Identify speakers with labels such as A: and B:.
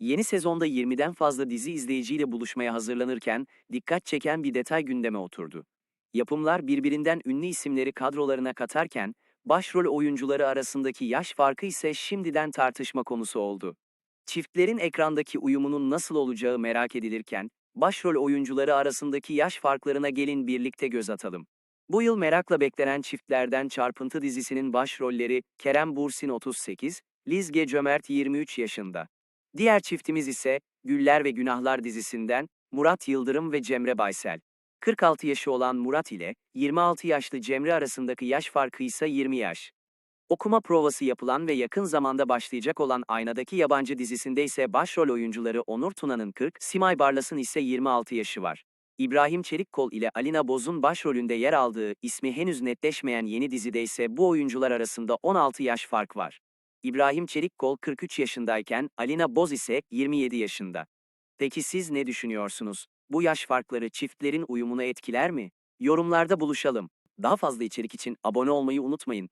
A: Yeni sezonda 20'den fazla dizi izleyiciyle buluşmaya hazırlanırken dikkat çeken bir detay gündeme oturdu. Yapımlar birbirinden ünlü isimleri kadrolarına katarken başrol oyuncuları arasındaki yaş farkı ise şimdiden tartışma konusu oldu. Çiftlerin ekrandaki uyumunun nasıl olacağı merak edilirken başrol oyuncuları arasındaki yaş farklarına gelin birlikte göz atalım. Bu yıl merakla beklenen çiftlerden Çarpıntı dizisinin başrolleri Kerem Bursin 38, Lizge Cömert 23 yaşında. Diğer çiftimiz ise Güller ve Günahlar dizisinden Murat Yıldırım ve Cemre Baysel. 46 yaşı olan Murat ile 26 yaşlı Cemre arasındaki yaş farkı ise 20 yaş. Okuma provası yapılan ve yakın zamanda başlayacak olan Aynadaki Yabancı dizisinde ise başrol oyuncuları Onur Tuna'nın 40, Simay Barlas'ın ise 26 yaşı var. İbrahim Çelikkol ile Alina Boz'un başrolünde yer aldığı, ismi henüz netleşmeyen yeni dizide ise bu oyuncular arasında 16 yaş fark var. İbrahim Çelikkol 43 yaşındayken Alina Boz ise 27 yaşında. Peki siz ne düşünüyorsunuz? Bu yaş farkları çiftlerin uyumunu etkiler mi? Yorumlarda buluşalım. Daha fazla içerik için abone olmayı unutmayın.